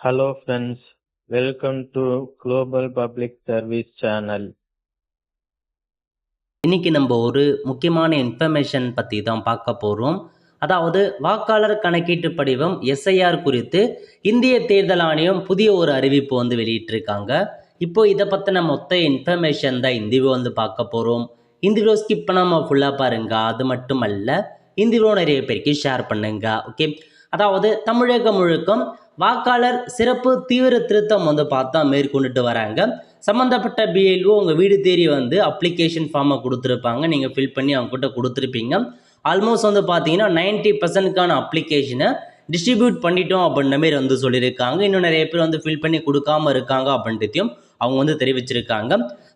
Hello friends, welcome to Global Public Service Channel. இன்னைக்கு நம்ம ஒரு முக்கியமான இன்ஃபர்மேஷன் பற்றி தான் பார்க்க போகிறோம் அதாவது வாக்காளர் கணக்கீட்டு படிவம் எஸ்ஐஆர் குறித்து இந்திய தேர்தல் ஆணையம் புதிய ஒரு அறிவிப்பு வந்து வெளியிட்டிருக்காங்க. இப்போ இதை பற்றின மொத்த இன்ஃபர்மேஷன் தான் இந்திவோ வந்து பார்க்க போகிறோம் இந்திவோ ஸ்கிப் பண்ணாமல் ஃபுல்லாக பாருங்க. அது மட்டும் அல்ல இந்திவோ நிறைய பேருக்கு ஷேர் பண்ணுங்க ஓகே அதாவது தமிழகம் முழுக்கம் வாக்காளர் சிறப்பு தீவிர திருத்தம் வந்து பார்த்தா மேற்கொண்டுட்டு வராங்க. சம்மந்தப்பட்ட பிஎல்ஓ உங்கள் வீடு தேடி வந்து அப்ளிகேஷன் ஃபார்மை கொடுத்துருப்பாங்க. நீங்கள் ஃபில் பண்ணி அவங்ககிட்ட கொடுத்துருப்பீங்க. ஆல்மோஸ்ட் வந்து பார்த்தீங்கன்னா நைன்ட்டி பர்சன்ட்கான அப்ளிகேஷனை டிஸ்ட்ரிபியூட் பண்ணிட்டோம் அப்படின்ற மாரி வந்து சொல்லியிருக்காங்க. இன்னும் நிறைய பேர் வந்து ஃபில் பண்ணி கொடுக்காம இருக்காங்க அப்படின்றதையும் அவங்க வந்து தெரிவிச்சிருக்காங்க.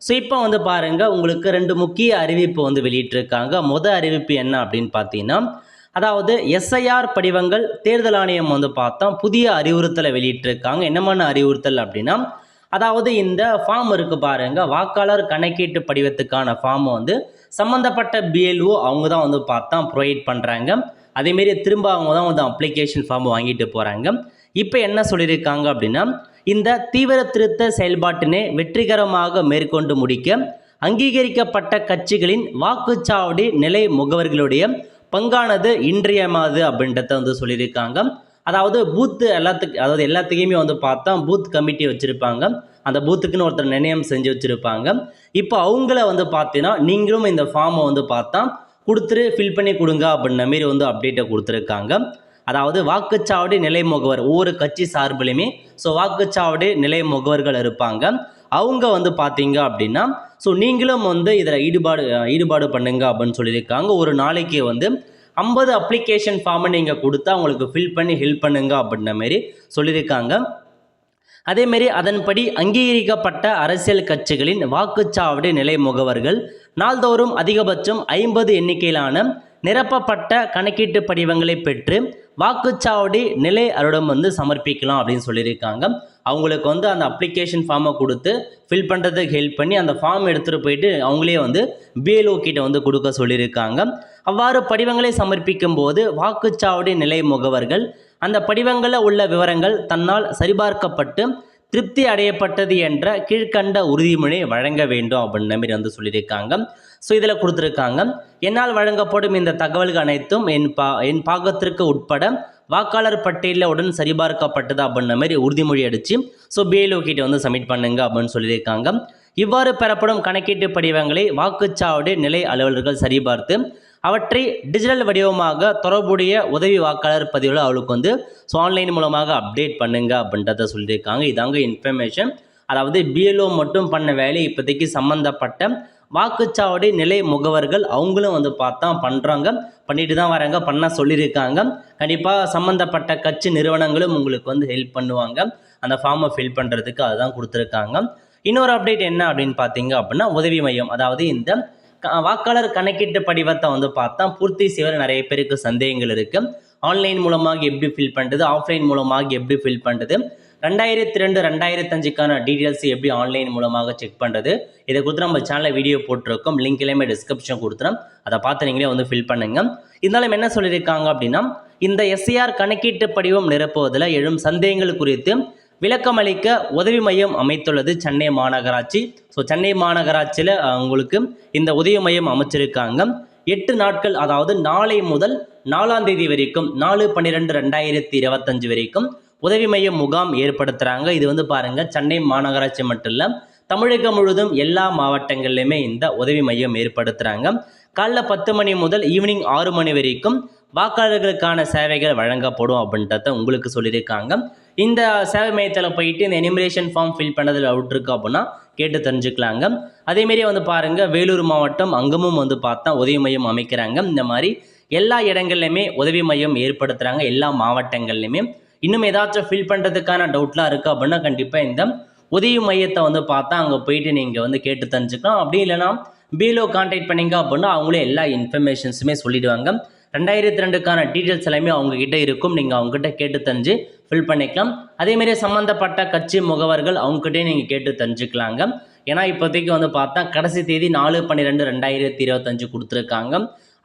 ஸோ இப்போ வந்து பாருங்கள் உங்களுக்கு ரெண்டு முக்கிய அறிவிப்பு வந்து வெளியிட்டிருக்காங்க. மொதல் அறிவிப்பு என்ன அப்படின்னு பார்த்தீங்கன்னா அதாவது எஸ்ஐஆர் படிவங்கள் தேர்தல் ஆணையம் வந்து பார்த்தோம் புதிய அறிவுறுத்தலை வெளியிட்டிருக்காங்க. என்னமான அறிவுறுத்தல் அப்படின்னா அதாவது இந்த ஃபார்ம் இருக்கு பாருங்க. வாக்காளர் கணக்கீட்டு படிவத்துக்கான ஃபார்ம் வந்து சம்மந்தப்பட்ட பிஎல்ஓ அவங்க தான் வந்து பார்த்தா ப்ரொவைட் பண்ணுறாங்க அதேமாரி திரும்ப அவங்க தான் வந்து அப்ளிகேஷன் ஃபார்ம் வாங்கிட்டு போகிறாங்க இப்போ என்ன சொல்லியிருக்காங்க அப்படின்னா இந்த தீவிர திருத்த செயல்பாட்டினை வெற்றிகரமாக மேற்கொண்டு முடிக்க அங்கீகரிக்கப்பட்ட கட்சிகளின் வாக்குச்சாவடி நிலை முகவர்களுடைய பங்கானது இன்றியமாது அப்படின்றத வந்து சொல்லியிருக்காங்க. அதாவது பூத்து எல்லாத்துக்கு அதாவது எல்லாத்துக்குமே வந்து பார்த்தா பூத் கமிட்டி வச்சுருப்பாங்க. அந்த பூத்துக்குன்னு ஒருத்தர் நிர்ணயம் செஞ்சு வச்சுருப்பாங்க. இப்போ அவங்கள வந்து பார்த்தீங்கன்னா நீங்களும் இந்த ஃபார்மை வந்து பார்த்தா கொடுத்துட்டு ஃபில் பண்ணி கொடுங்க அப்படின்ன மாரி வந்து அப்டேட்டை கொடுத்துருக்காங்க. அதாவது வாக்குச்சாவடி நிலை முகவர் ஒவ்வொரு கட்சி சார்பிலுமே ஸோ வாக்குச்சாவடி நிலை முகவர்கள் இருப்பாங்க. அவங்க வந்து பார்த்தீங்க அப்படின்னா ஸோ நீங்களும் வந்து இதில் ஈடுபாடு ஈடுபாடு பண்ணுங்க அப்படின்னு சொல்லியிருக்காங்க. ஒரு நாளைக்கு வந்து ஐம்பது அப்ளிகேஷன் ஃபார்மை நீங்கள் கொடுத்தா அவங்களுக்கு ஃபில் பண்ணி ஹெல்ப் பண்ணுங்க அப்படின்ற மாரி சொல்லியிருக்காங்க. அதேமாரி அதன்படி அங்கீகரிக்கப்பட்ட அரசியல் கட்சிகளின் வாக்குச்சாவடி நிலை முகவர்கள் நாள்தோறும் அதிகபட்சம் ஐம்பது எண்ணிக்கையிலான நிரப்பப்பட்ட கணக்கீட்டு படிவங்களை பெற்று வாக்குச்சாவடி நிலை அருடம் வந்து சமர்ப்பிக்கலாம் அப்படின்னு சொல்லியிருக்காங்க. அவங்களுக்கு வந்து அந்த அப்ளிகேஷன் ஃபார்மை கொடுத்து ஃபில் பண்ணுறதுக்கு ஹெல்ப் பண்ணி அந்த ஃபார்ம் எடுத்துகிட்டு போயிட்டு அவங்களே வந்து பிஎல்ஓ கிட்ட வந்து கொடுக்க சொல்லியிருக்காங்க. அவ்வாறு படிவங்களை சமர்ப்பிக்கும் போது வாக்குச்சாவடி நிலை முகவர்கள் அந்த படிவங்களில் உள்ள விவரங்கள் தன்னால் சரிபார்க்கப்பட்டு திருப்தி அடையப்பட்டது என்ற கீழ்கண்ட உறுதிமொழி வழங்க வேண்டும் அப்படின்ற மாதிரி வந்து சொல்லியிருக்காங்க. ஸோ இதில் கொடுத்துருக்காங்க என்னால் வழங்கப்படும் இந்த தகவல்கள் அனைத்தும் என் பா என் பாகத்திற்கு உட்பட வாக்காளர் பட்டியலில் உடன் சரிபார்க்கப்பட்டது அப்படின்ற மாதிரி உறுதிமொழி அடித்து ஸோ பிஎல்ஓ கிட்ட வந்து சப்மிட் பண்ணுங்க அப்படின்னு சொல்லியிருக்காங்க. இவ்வாறு பெறப்படும் கணக்கீட்டு படிவங்களை வாக்குச்சாவடி நிலை அலுவலர்கள் சரிபார்த்து அவற்றை டிஜிட்டல் வடிவமாக தொடர்புடைய உதவி வாக்காளர் பதிவில் அவளுக்கு வந்து ஸோ ஆன்லைன் மூலமாக அப்டேட் பண்ணுங்க அப்படின்றத சொல்லியிருக்காங்க. இதாங்க இன்ஃபர்மேஷன் அதாவது பிஎல்ஓ மட்டும் பண்ண வேலை இப்போதைக்கு சம்மந்தப்பட்ட வாக்குச்சாவடி நிலை முகவர்கள் அவங்களும் வந்து பார்த்தா பண்ணுறாங்க பண்ணிட்டு தான் வராங்க பண்ண சொல்லியிருக்காங்க. கண்டிப்பாக சம்மந்தப்பட்ட கட்சி நிறுவனங்களும் உங்களுக்கு வந்து ஹெல்ப் பண்ணுவாங்க. அந்த ஃபார்மை ஃபில் பண்ணுறதுக்கு அதுதான் கொடுத்துருக்காங்க. இன்னொரு அப்டேட் என்ன அப்படின்னு பார்த்தீங்க அப்படின்னா உதவி மையம். அதாவது இந்த வாக்காளர் கணக்கீட்டு படிவத்தை வந்து பார்த்தா பூர்த்தி செய்வதில் நிறைய பேருக்கு சந்தேகங்கள் இருக்குது ஆன்லைன் மூலமாக எப்படி ஃபில் பண்ணுறது ஆஃப்லைன் மூலமாக எப்படி ஃபில் பண்ணுறது ரெண்டாயிரத்தி ரெண்டு ரெண்டாயிரத்தஞ்சுக்கான டீட்டெயில்ஸ் எப்படி ஆன்லைன் மூலமாக செக் பண்ணுறது இதை கொடுத்து நம்ம சேனலில் வீடியோ போட்டிருக்கோம். லிங்க் எல்லாமே டிஸ்கிரிப்ஷன் கொடுத்துறோம். அதை பார்த்து நீங்களே வந்து ஃபில் பண்ணுங்க. இருந்தாலும் என்ன சொல்லியிருக்காங்க அப்படின்னா இந்த எஸ்ஐஆர் கணக்கீட்டு படிவம் நிரப்புவதில் எழும் சந்தேகங்கள் குறித்து விளக்கமளிக்க உதவி மையம் அமைத்துள்ளது சென்னை மாநகராட்சி. ஸோ சென்னை மாநகராட்சியில் உங்களுக்கு இந்த உதவி மையம் அமைச்சிருக்காங்க. எட்டு நாட்கள் அதாவது நாளை முதல் நாலாம் தேதி வரைக்கும் நாலு பன்னிரெண்டு ரெண்டாயிரத்தி இருபத்தஞ்சு வரைக்கும் உதவி மையம் முகாம் ஏற்படுத்துகிறாங்க இது வந்து பாருங்கள் சென்னை மாநகராட்சி மட்டும் இல்லை தமிழகம் முழுவதும் எல்லா மாவட்டங்கள்லையுமே இந்த உதவி மையம் ஏற்படுத்துகிறாங்க காலைல பத்து மணி முதல் ஈவினிங் ஆறு மணி வரைக்கும் வாக்காளர்களுக்கான சேவைகள் வழங்கப்படும் அப்படின்றத உங்களுக்கு சொல்லியிருக்காங்க. இந்த சேவை மையத்தில் போயிட்டு இந்த எனிமிரேஷன் ஃபார்ம் ஃபில் பண்ணதில் விட்டுருக்கு அப்படின்னா கேட்டு தெரிஞ்சுக்கலாங்க. அதேமாரி வந்து பாருங்கள் வேலூர் மாவட்டம் அங்கமும் வந்து பார்த்தா உதவி மையம் அமைக்கிறாங்க. இந்த மாதிரி எல்லா இடங்கள்லையுமே உதவி மையம் ஏற்படுத்துகிறாங்க எல்லா மாவட்டங்கள்லையுமே. இன்னும் ஏதாச்சும் ஃபில் பண்ணுறதுக்கான டவுட்லாம் இருக்குது அப்படின்னா கண்டிப்பாக இந்த உதவி மையத்தை வந்து பார்த்தா அங்கே போயிட்டு நீங்கள் வந்து கேட்டு தெரிஞ்சுக்கலாம். அப்படி இல்லைன்னா பிலோ கான்டாக்ட் பண்ணீங்க அப்படின்னா அவங்களே எல்லா இன்ஃபர்மேஷன்ஸுமே சொல்லிடுவாங்க. ரெண்டாயிரத்தி ரெண்டுக்கான டீட்டெயில்ஸ் எல்லாமே அவங்கக்கிட்ட இருக்கும். நீங்கள் அவங்ககிட்ட கேட்டு தெரிஞ்சு ஃபில் பண்ணிக்கலாம். அதேமாரி சம்மந்தப்பட்ட கட்சி முகவர்கள் அவங்ககிட்டே நீங்கள் கேட்டு தெரிஞ்சுக்கலாங்க. ஏன்னா இப்போதைக்கு வந்து பார்த்தா கடைசி தேதி நாலு பன்னிரெண்டு ரெண்டாயிரத்தி இருபத்தஞ்சு கொடுத்துருக்காங்க.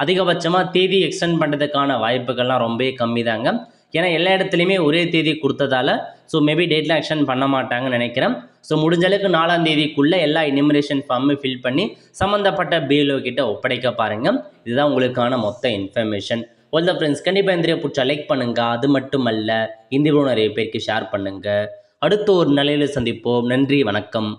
அதிகபட்சமாக தேதி எக்ஸ்டெண்ட் பண்ணுறதுக்கான வாய்ப்புகள்லாம் ரொம்பவே கம்மி தாங்க ஏன்னா எல்லா இடத்துலையுமே ஒரே தேதி கொடுத்ததால ஸோ மேபி டேட்லாம் ஆக்ஷன் பண்ண மாட்டாங்கன்னு நினைக்கிறேன். ஸோ முடிஞ்ச அளவுக்கு நாலாம் தேதிக்குள்ளே எல்லா இனிமரேஷன் ஃபார்மை ஃபில் பண்ணி சம்மந்தப்பட்ட பிஎல்ஓ கிட்ட ஒப்படைக்க பாருங்கள் இதுதான் உங்களுக்கான மொத்த இன்ஃபர்மேஷன் ஒல்ல ஃப்ரெண்ட்ஸ் கண்டிப்பாக இந்த பிடிச்சா லைக் பண்ணுங்கள் அது மட்டுமல்ல இந்த நிறைய பேருக்கு ஷேர் பண்ணுங்கள் அடுத்த ஒரு நிலையில் சந்திப்போம். நன்றி வணக்கம்.